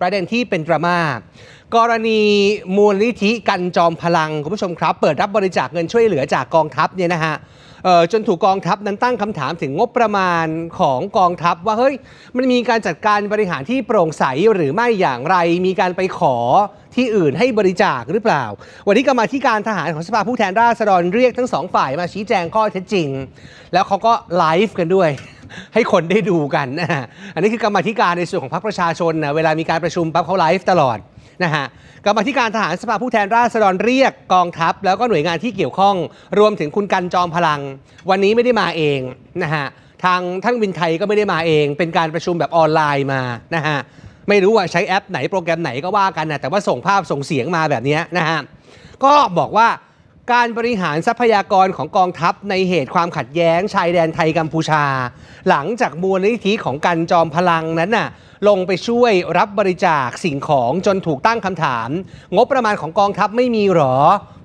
ประเด็นที่เป็นดราม่ากรณีมูลนิธิกันจอมพลังคุณผู้ชมครับ เปิดรับบริจาคเงินช่วยเหลือจากกองทัพเนี่ยนะฮะจนถูกกองทัพนั้นตั้งคำถามถึงงบประมาณของกองทัพ ว่าเฮ้ยมันมีการจัดการบริหารที่โปร่งใสหรือไม่อย่างไร มีการไปขอที่อื่นให้บริจาคหรือเปล่า วันนี้กรรมาธิการทหารของสภาผู้แทนราษฎรเรียกทั้งสองฝ่ายมาชี้แจงข้อเท็จจริง แล้วเขาก็ไลฟ์กันด้วย ให้คนได้ดูกันนะฮะอันนี้คือกรรมธิการในส่วนของพรรคประชาชนนะเวลามีการประชุมปั๊บเขาไลฟ์ตลอดนะฮะกรรมธิการทหารสภาผู้แทนราษฎรเรียกกองทัพ แล้วก็หน่วยงานที่เกี่ยวข้อง รวมถึงคุณกันจอมพลัง วันนี้ไม่ได้มาเองนะฮะทางท่านวินไทยก็ไม่ได้มาเอง เป็นการประชุมแบบออนไลน์มานะฮะไม่รู้ว่าใช้แอปไหนโปรแกรมไหนก็ว่ากันนะแต่ว่าส่งภาพส่งเสียงมาแบบนี้นะฮะก็บอกว่า การบริหารทรัพยากรของกองทัพในเหตุความขัดแย้งชายแดนไทยกัมพูชา หลังจากมูลนิธิของกันจอมพลังนั้นน่ะลงไปช่วยรับบริจาคสิ่งของจนถูกตั้งคำถาม งบประมาณของกองทัพไม่มีหรอ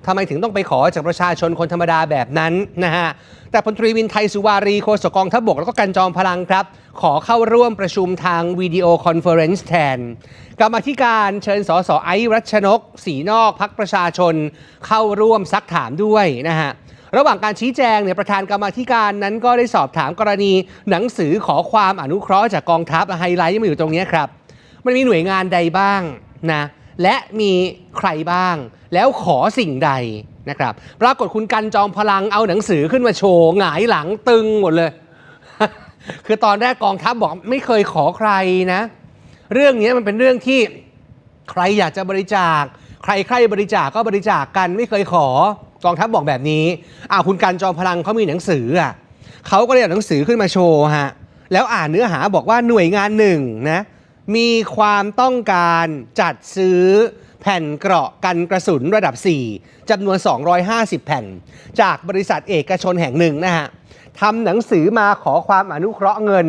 ทำไมถึงต้องไปขอจากประชาชนคนธรรมดาแบบนั้นนะฮะ แต่พลตรีวินไทยสุวารีโฆษกกองทัพบกแล้วก็กันจอมพลังครับ ขอเข้าร่วมประชุมทางวิดีโอคอนเฟอเรนซ์แทน กรรมธิการเชิญสสไอรัชนก สีนอกพักประชาชน เข้าร่วมซักถามด้วยนะฮะ ระหว่างการชี้แจงเนี่ยประธานกรรมาธิการนั้นก็ได้สอบถามกรณีหนังสือขอความอนุเคราะห์จากกองทัพไฮไลท์มาอยู่ตรงนี้ครับ มันมีหน่วยงานใดบ้างนะและมีใครบ้าง แล้วขอสิ่งใดนะครับปรากฏคุณกันจอมพลังเอาหนังสือขึ้นมาโชว์หงายหลังตึงหมดเลย คือตอนแรกกองทัพบอกไม่เคยขอใครนะ เรื่องนี้มันเป็นเรื่องที่ใครอยากจะบริจาค ใครใครบริจาคก็บริจาคกันไม่เคยขอ กองทัพบอกแบบนี้อ่าคุณกันจอมพลังเขามีหนังสืออะเขาก็เลยเอาหนังสือขึ้นมาโชว์ฮะแล้วอ่านเนื้อหาบอกว่าหน่วยงานหนึ่งนะมีความต้องการจัดซื้อแผ่นเกราะกันกระสุนระดับ 4จำนวน 250 แผ่น จากบริษัทเอกชนแห่งหนึ่งนะฮะทำหนังสือมาขอความอนุเคราะห์เงิน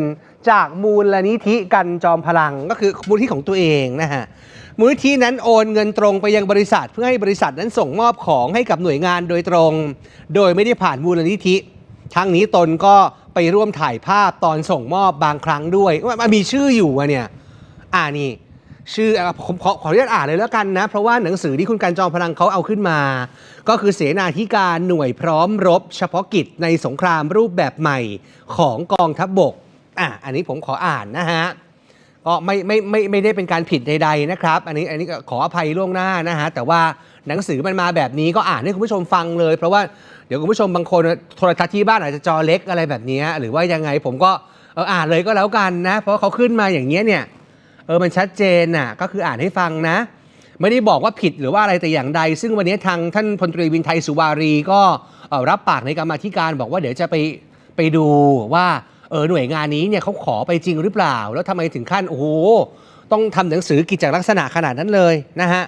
จากมูลนิธิกันจอมพลังก็คือมูลนิธิของตัวเองนะฮะ มูลนิธินั้นโอนเงินตรงไปยังบริษัท เพื่อให้บริษัทนั้นส่งมอบของให้กับหน่วยงานโดยตรง โดยไม่ได้ผ่านมูลนิธิ ทั้งนี้ตนก็ไปร่วมถ่ายภาพตอนส่งมอบบางครั้งด้วยว่ามันมีชื่ออยู่อะเนี่ยอ่านี่ชื่อผมขอขออนุญาตอ่านเลยแล้วกันนะ เพราะว่าหนังสือที่คุณการจอมพลังเขาเอาขึ้นมา ก็คือเสนาธิการหน่วยพร้อมรบ เฉพาะกิจในสงครามรูปแบบใหม่ของกองทัพบบกอะอันนี้ผมขออ่านนะฮะ ก็ไม่ไม่ไม่ไม่ได้เป็นการผิดใดๆนะครับ อันนี้อันนี้ก็ขออภัยล่วงหน้านะฮะแต่ว่าหนังสือมันมาแบบนี้ก็อ่านให้คุณผู้ชมฟังเลย เพราะว่าเดี๋ยวคุณผู้ชมบางคนโทรทัศน์ที่บ้านอาจจะจอเล็กอะไรแบบนี้ หรือว่ายังไงผมก็เอออ่านเลยก็แล้วกันนะ เพราะเขาขึ้นมาอย่างเงี้ยเนี่ยเออมันชัดเจนน่ะก็คืออ่านให้ฟังนะ ไม่ได้บอกว่าผิดหรือว่าอะไรแต่อย่างใด ซึ่งวันนี้ทางท่านพลตรีวินไทยสุวารีก็รับปากในกรรมาธิการบอกว่าเดี๋ยวจะไปไปดูว่า เออหน่วยงานนี้เนี่ยเขาขอไปจริงหรือเปล่า แล้วทำไมถึงขั้นโอ้โหต้องทำหนังสือกิจลักษณะขนาดนั้นเลยนะฮะ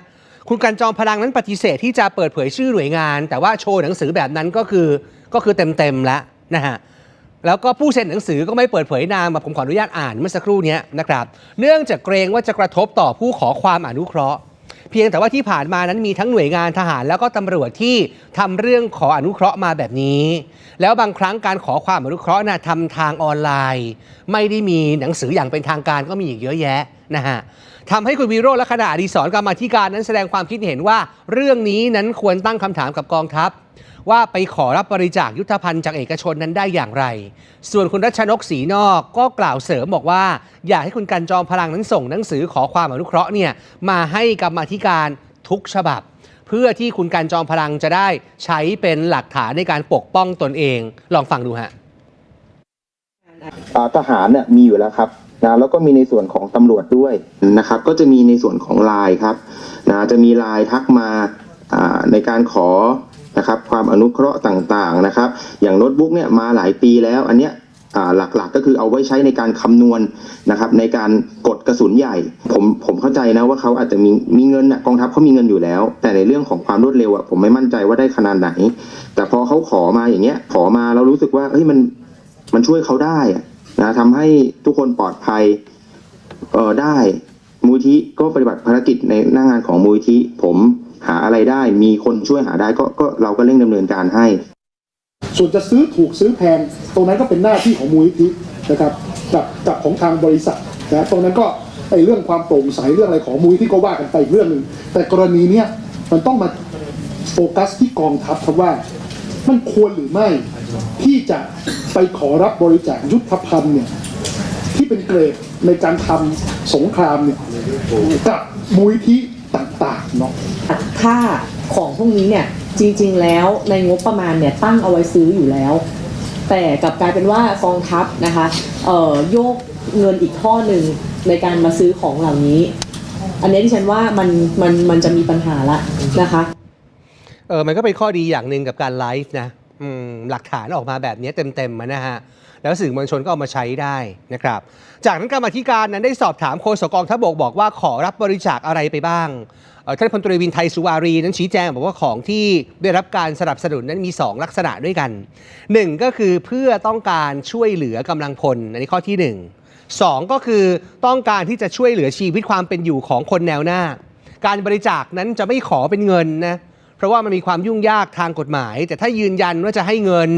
คุณกันจอมพลังนั้นปฏิเสธที่จะเปิดเผยชื่อหน่วยงาน แต่ว่าโชว์หนังสือแบบนั้นก็คือก็คือเต็มๆแล้วนะฮะ แล้วก็ผู้เซ็นหนังสือก็ไม่เปิดเผยนามแบบผมขออนุญาตอ่านเมื่อสักครู่เนี้ยนะครับ เนื่องจากเกรงว่าจะกระทบต่อผู้ขอความอนุเคราะห์ เพียงแต่ว่าที่ผ่านมานั้นมีทั้งหน่วยงานทหาร แล้วก็ตำรวจที่ทำเรื่องขออนุเคราะห์มาแบบนี้ แล้วบางครั้งการขอความอนุเคราะห์น่ะทำทางออนไลน์ ไม่ได้มีหนังสืออย่างเป็นทางการก็มีอีกเยอะแยะ นะฮะทำให้คุณวีโรจน์และคณะอดีศรกรรมาธิการนั้นแสดงความคิดเห็นว่า เรื่องนี้นั้นควรตั้งคำถามกับกองทัพ ว่าไปขอรับบริจาคยุทธภัณฑ์จากเอกชนนั้นได้อย่างไร ส่วนคุณรัชนกศรีนอกก็กล่าวเสริมบอกว่า อยากให้คุณกันจอมพลังนั้นส่งหนังสือขอความอนุเคราะห์เนี่ยมาให้กรรมาธิการทุกฉบับ เพื่อที่คุณกันจอมพลังจะได้ใช้เป็นหลักฐานในการปกป้องตนเอง ลองฟังดูฮะ อ่าทหารเนี่ยมีอยู่แล้วครับ นะแล้วก็มีในส่วนของตำรวจด้วยนะครับ ก็จะมีในส่วนของไลน์ครับนะจะมีไลน์ทักมาในการขอนะครับความอนุเคราะห์ต่างๆนะครับ อย่างโน้ตบุ๊กเนี่ยมาหลายปีแล้วอันเนี้ยหลักๆก็คือเอาไว้ใช้ในการคำนวณนะครับในการกดกระสุนใหญ่ ผมผมเข้าใจนะว่าเขาอาจจะมีมีเงินนะกองทัพเขามีเงินอยู่แล้ว แต่ในเรื่องของความรวดเร็วอะผมไม่มั่นใจว่าได้ขนาดไหน แต่พอเขาขอมาอย่างเงี้ยขอมาเรารู้สึกว่าเฮ้ยมันมันช่วยเขาได้อะ นะทำให้ทุกคนปลอดภัยเออได้มูลที่ก็ปฏิบัติภารกิจในหน้างานของมูลที่ผมหาอะไรได้ มีคนช่วยหาได้ก็ก็เราก็เร่งดำเนินการให้ ส่วนจะซื้อถูกซื้อแพงตรงนั้นก็เป็นหน้าที่ของมูลนิธินะครับกับกับของทางบริษัทนะตรงนั้นก็ไอ้เรื่องความโปร่งใสเรื่องอะไรของมูลที่ก็ว่ากันไปอีกเรื่องหนึ่งแต่กรณีเนี้ยมันต้องมาโฟกัสที่กองทัพครับว่า มันควรหรือไม่ ที่จะไปขอรับบริจาคยุทธภัณฑ์เนี่ยที่เป็นเกรดในการทำสงครามเนี่ยกับมูลที่ต่างๆเนาะค่าของพวกนี้เนี่ยจริง ๆ แล้วในงบประมาณเนี่ยตั้งเอาไว้ซื้ออยู่แล้ว แต่กลับกลายเป็นว่ากองทัพนะคะเอ่อโยกเงินอีกข้อหนึ่งในการมาซื้อของเหล่านี้ อันนี้ที่ฉันว่ามันมันมันจะมีปัญหาละนะคะเออมันก็เป็นข้อดีอย่างหนึ่งกับการไลฟ์นะอืม หลักฐานออกมาแบบนี้เต็มๆมานะฮะแล้วสื่อมวลชนก็เอามาใช้ได้นะครับ จากนั้นกรรมธิการนั้นได้สอบถามโฆษกกองทัพบกบอกว่าขอรับบริจาคอะไรไปบ้างท่านพลตรีวินไทยสุวารีนั้นชี้แจงบอกว่าของที่ได้รับการสนับสนุนนั้นมี 2 ลักษณะด้วยกัน 1 ก็คือเพื่อต้องการช่วยเหลือกำลังพลอันนี้ข้อที่ 1 2 ก็คือต้องการที่จะช่วยเหลือชีวิตความเป็นอยู่ของคนแนวหน้า การบริจาคนั้นจะไม่ขอเป็นเงินนะ เพราะว่ามันมีความยุ่งยากทางกฎหมาย แต่ถ้ายืนยันว่าจะให้เงิน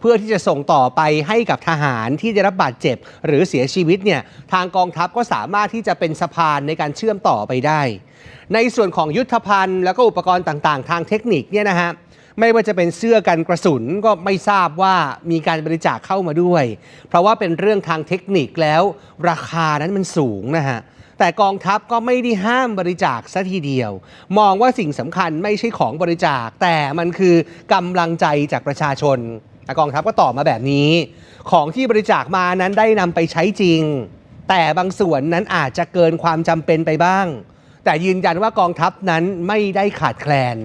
เพื่อที่จะส่งต่อไปให้กับทหารที่ได้รับบาดเจ็บ หรือเสียชีวิตเนี่ยทางกองทัพก็สามารถที่จะเป็นสะพานในการเชื่อมต่อไปได้ ในส่วนของยุทธภัณฑ์ แล้วก็อุปกรณ์ต่างๆ ทางเทคนิคเนี่ยนะฮะไม่ว่าจะเป็นเสื้อกันกระสุนก็ไม่ทราบว่ามีการบริจาคเข้ามาด้วย เพราะว่าเป็นเรื่องทางเทคนิคแล้วราคานั้นมันสูงนะฮะ แต่กองทัพก็ไม่ได้ห้ามบริจาคซะทีเดียว มองว่าสิ่งสำคัญไม่ใช่ของบริจาค แต่มันคือกำลังใจจากประชาชนกองทัพก็ตอบมาแบบนี้ ของที่บริจาคมานั้นได้นำไปใช้จริง แต่บางส่วนนั้นอาจจะเกินความจำเป็นไปบ้าง แต่ยืนยันว่ากองทัพนั้นไม่ได้ขาดแคลน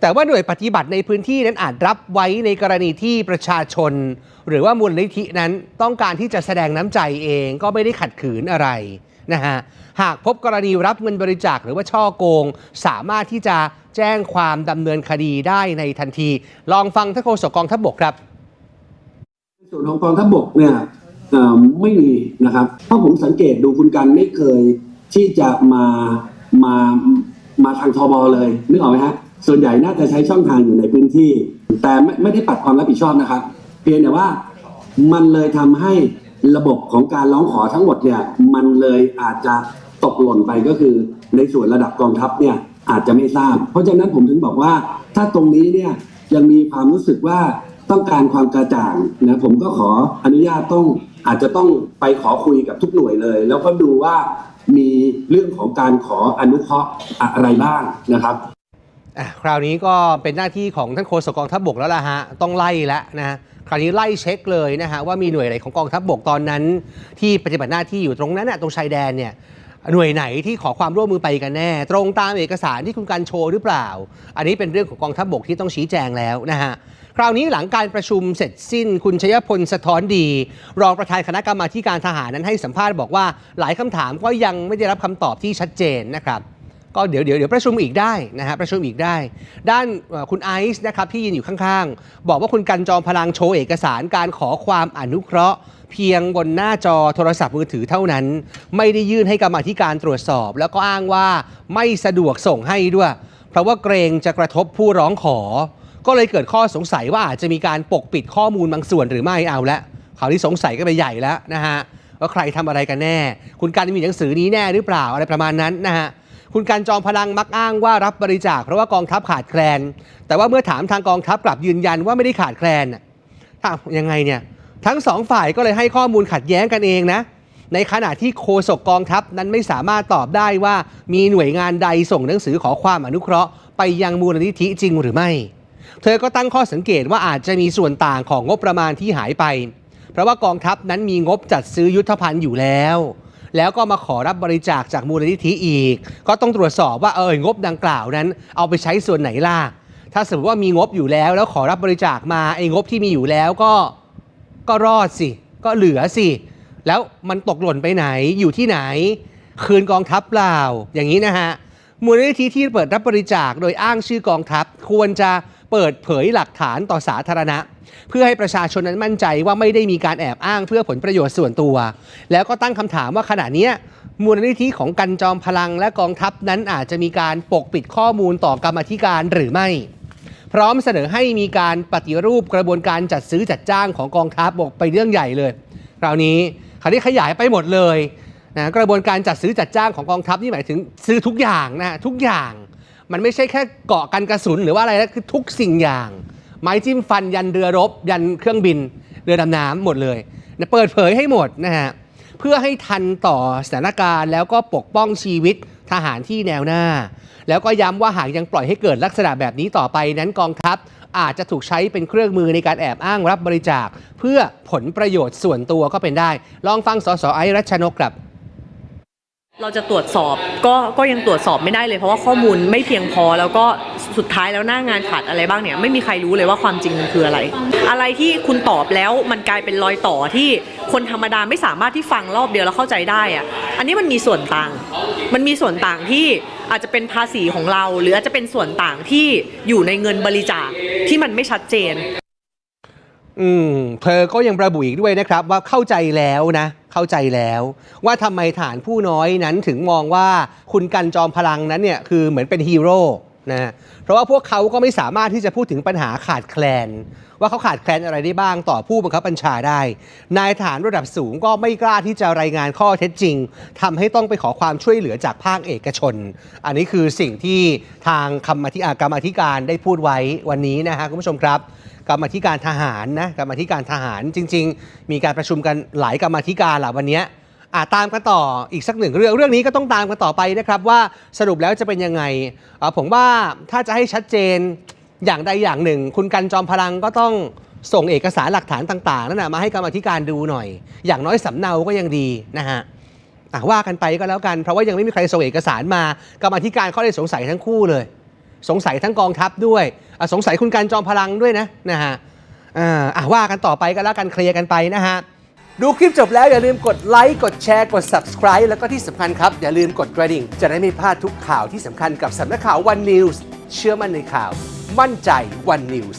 แต่ว่าหน่วยปฏิบัติในพื้นที่นั้นอาจรับไว้ในกรณีที่ประชาชน หรือว่ามูลนิธินั้นต้องการที่จะแสดงน้ำใจเองก็ไม่ได้ขัดขืนอะไร นะฮะหากพบกรณีรับเงินบริจาคหรือว่าช่อโกง สามารถที่จะแจ้งความดำเนินคดีได้ในทันที ลองฟังท่านโฆษกกองทัพบกครับในส่วนของกองทัพบกเนี่ยไม่มีนะครับเพราะผมสังเกตดูคุณกันไม่เคยที่จะมามามาทางทบเลย นึกออกไหมฮะส่วนใหญ่น่าจะใช้ช่องทางอยู่ในพื้นที่ แต่ไม่ไม่ได้ปัดความรับผิดชอบนะครับ เพียงแต่ว่ามันเลยทำให้ ระบบของการร้องขอทั้งหมดเนี่ยมันเลยอาจจะตกหล่นไปก็คือ ในส่วนระดับกองทัพเนี่ยอาจจะไม่ทราบ เพราะฉะนั้นผมถึงบอกว่า ถ้าตรงนี้เนี่ยยังมีความรู้สึกว่าต้องการความกระจ่างนะผมก็ขออนุญาตต้องอาจจะต้องไปขอคุยกับทุกหน่วยเลย แล้วก็ดูว่ามีเรื่องของการขออนุเคราะห์อะไรบ้างนะครับ อะคราวนี้ก็เป็นหน้าที่ของท่านโฆษกกองทัพบกแล้วล่ะฮะต้องไล่แล้วนะคราวนี้ไล่เช็คเลยนะฮะว่ามีหน่วยไหนของกองทัพบกตอนนั้น ที่ปฏิบัติหน้าที่อยู่ตรงนั้นน่ะตรงชายแดนเนี่ยหน่วยไหนที่ขอความร่วมมือไปกันแน่ ตรงตามเอกสารที่คุณการโชว์หรือเปล่า อันนี้เป็นเรื่องของกองทัพบกที่ต้องชี้แจงแล้วนะฮะคราวนี้หลังการประชุมเสร็จสิ้น คุณชยพลสะท้อนดี รองประธานคณะกรรมาการทหารนั้นให้สัมภาษณ์บอกว่า หลายคำถามก็ยังไม่ได้รับคำตอบที่ชัดเจนนะครับ ก็เดี๋ยวเดี๋ยวเดี๋ยวประชุมอีกได้นะฮะประชุมอีกได้ ด้านคุณไอซ์นะครับที่ยืนอยู่ข้างๆ บอกว่าคุณกันจอมพลังโชว์เอกสารการขอความอนุเคราะห์ เพียงบนหน้าจอโทรศัพท์มือถือเท่านั้น ไม่ได้ยื่นให้กรรมธิการตรวจสอบ แล้วก็อ้างว่าไม่สะดวกส่งให้ด้วย เพราะว่าเกรงจะกระทบผู้ร้องขอ ก็เลยเกิดข้อสงสัยว่าอาจจะมีการปกปิดข้อมูลบางส่วนหรือไม่เอาละคราวนี้สงสัยก็ไปใหญ่แล้วนะฮะว่าใครทำอะไรกันแน่ คุณกันมีหนังสือนี้แน่หรือเปล่าอะไรประมาณนั้นนะฮะ คุณการจอมพลังมักอ้างว่ารับบริจาคเพราะว่ากองทัพขาดแคลน แต่ว่าเมื่อถามทางกองทัพกลับยืนยันว่าไม่ได้ขาดแคลนน่ะถ้ายังไงเนี่ยทั้งสองฝ่ายก็เลยให้ข้อมูลขัดแย้งกันเองนะในขณะที่โฆษกกองทัพนั้นไม่สามารถตอบได้ว่ามีหน่วยงานใดส่งหนังสือขอความอนุเคราะห์ไปยังมูลนิธิจริงหรือไม่ เธอก็ตั้งข้อสังเกตว่าอาจจะมีส่วนต่างของงบประมาณที่หายไป เพราะว่ากองทัพนั้นมีงบจัดซื้อยุทธภัณฑ์อยู่แล้ว แล้วก็มาขอรับบริจาคจากมูลนิธิอีก ก็ต้องตรวจสอบว่าเอองบดังกล่าวนั้น เอาไปใช้ส่วนไหนล่ะถ้าสมมติว่ามีงบอยู่แล้ว แล้วขอรับบริจาคมาไอ้งบที่มีอยู่แล้วก็ก็รอดสิ ก็เหลือสิ แล้วมันตกหล่นไปไหนอยู่ที่ไหน คืนกองทัพเปล่าอย่างนี้นะฮะมูลนิธิที่เปิดรับบริจาคโดยอ้างชื่อกองทัพควรจะ เปิดเผยหลักฐานต่อสาธารณะ เพื่อให้ประชาชนนั้นมั่นใจว่าไม่ได้มีการแอบอ้างเพื่อผลประโยชน์ส่วนตัว แล้วก็ตั้งคำถามว่าขณะนี้มูลนิธิของกันจอมพลังและกองทัพนั้นอาจจะมีการปกปิดข้อมูลต่อกรรมธิการหรือไม่ พร้อมเสนอให้มีการปฏิรูปกระบวนการจัดซื้อจัดจ้างของกองทัพบอกไปเรื่องใหญ่เลยคราวนี้คราวนี้ขยายไปหมดเลยนะกระบวนการจัดซื้อจัดจ้างของกองทัพนี่หมายถึงซื้อทุกอย่างนะทุกอย่าง มันไม่ใช่แค่เกาะกันกระสุนหรือว่าอะไรนะคือทุกสิ่งอย่าง ไม้จิ้มฟันยันเรือรบ ยันเครื่องบิน เรือดำน้ำหมดเลยนะเปิดเผยให้หมดนะฮะเพื่อให้ทันต่อสถานการณ์แล้วก็ปกป้องชีวิตทหารที่แนวหน้า แล้วก็ย้ำว่าหากยังปล่อยให้เกิดลักษณะแบบนี้ต่อไปนั้นกองทัพอาจจะถูกใช้เป็นเครื่องมือในการแอบอ้างรับบริจาค เพื่อผลประโยชน์ส่วนตัวก็เป็นได้ ลองฟังสสไอรัชนกครับ เราจะตรวจสอบก็ก็ยังตรวจสอบไม่ได้เลยเพราะว่าข้อมูลไม่เพียงพอแล้วก็สุดท้ายแล้วหน้างานขาดอะไรบ้างเนี่ยไม่มีใครรู้เลยว่าความจริงมันคืออะไร อะไรที่คุณตอบแล้วมันกลายเป็นรอยต่อที่คนธรรมดาไม่สามารถที่ฟังรอบเดียวแล้วเข้าใจได้อะอันนี้มันมีส่วนต่าง มันมีส่วนต่างที่อาจจะเป็นภาษีของเรา หรืออาจจะเป็นส่วนต่างที่อยู่ในเงินบริจาคที่มันไม่ชัดเจน อืมเธอก็ยังระบุอีกด้วยนะครับว่าเข้าใจแล้วนะ เข้าใจแล้ว ว่าทำไมฐานผู้น้อยนั้นถึงมองว่าคุณกันจอมพลังนั้นเนี่ยคือเหมือนเป็นฮีโร่นะเพราะว่าพวกเขาก็ไม่สามารถที่จะพูดถึงปัญหาขาดแคลน ว่าเขาขาดแคลนอะไรได้บ้างต่อผู้บังคับบัญชาได้ นายทหารระดับสูงก็ไม่กล้าที่จะรายงานข้อเท็จจริงทำให้ต้องไปขอความช่วยเหลือจากภาคเอกชน อันนี้คือสิ่งที่ทางคำอธิกรรมาธิการได้พูดไว้วันนี้นะฮะคุณผู้ชมครับ กรรมธิการทหารนะกรรมธิการทหารจริง ๆ มีการประชุมกันหลายกรรมธิการแหละวันนี้อะตามกันต่ออีกสักหนึ่งเรื่องเรื่องนี้ก็ต้องตามกันต่อไปนะครับว่าสรุปแล้วจะเป็นยังไงผมว่าถ้าจะให้ชัดเจนอย่างใดอย่างหนึ่ง คุณกันจอมพลังก็ต้องส่งเอกสารหลักฐานต่างๆนั่นนะมาให้กรรมธิการดูหน่อย อย่างน้อยสำเนาก็ยังดีนะฮะอะว่ากันไปก็แล้วกันเพราะว่ายังไม่มีใครส่งเอกสารมากรรมธิการเขาเลยสงสัยทั้งคู่เลย สงสัยทั้งกองทัพด้วยสงสัยคุณการจอมพลังด้วยนะนะฮะอ่าว่ากันต่อไปก็แล้วกันเคลียร์กันไปนะฮะดูคลิปจบแล้วอย่าลืมกดไลค์กดแชร์กด subscribe แล้วก็ที่สำคัญครับ อย่าลืมกดกระดิ่ง จะได้ไม่พลาดทุกข่าวที่สำคัญกับสำนักข่าว One News เชื่อมั่นในข่าว มั่นใจ One News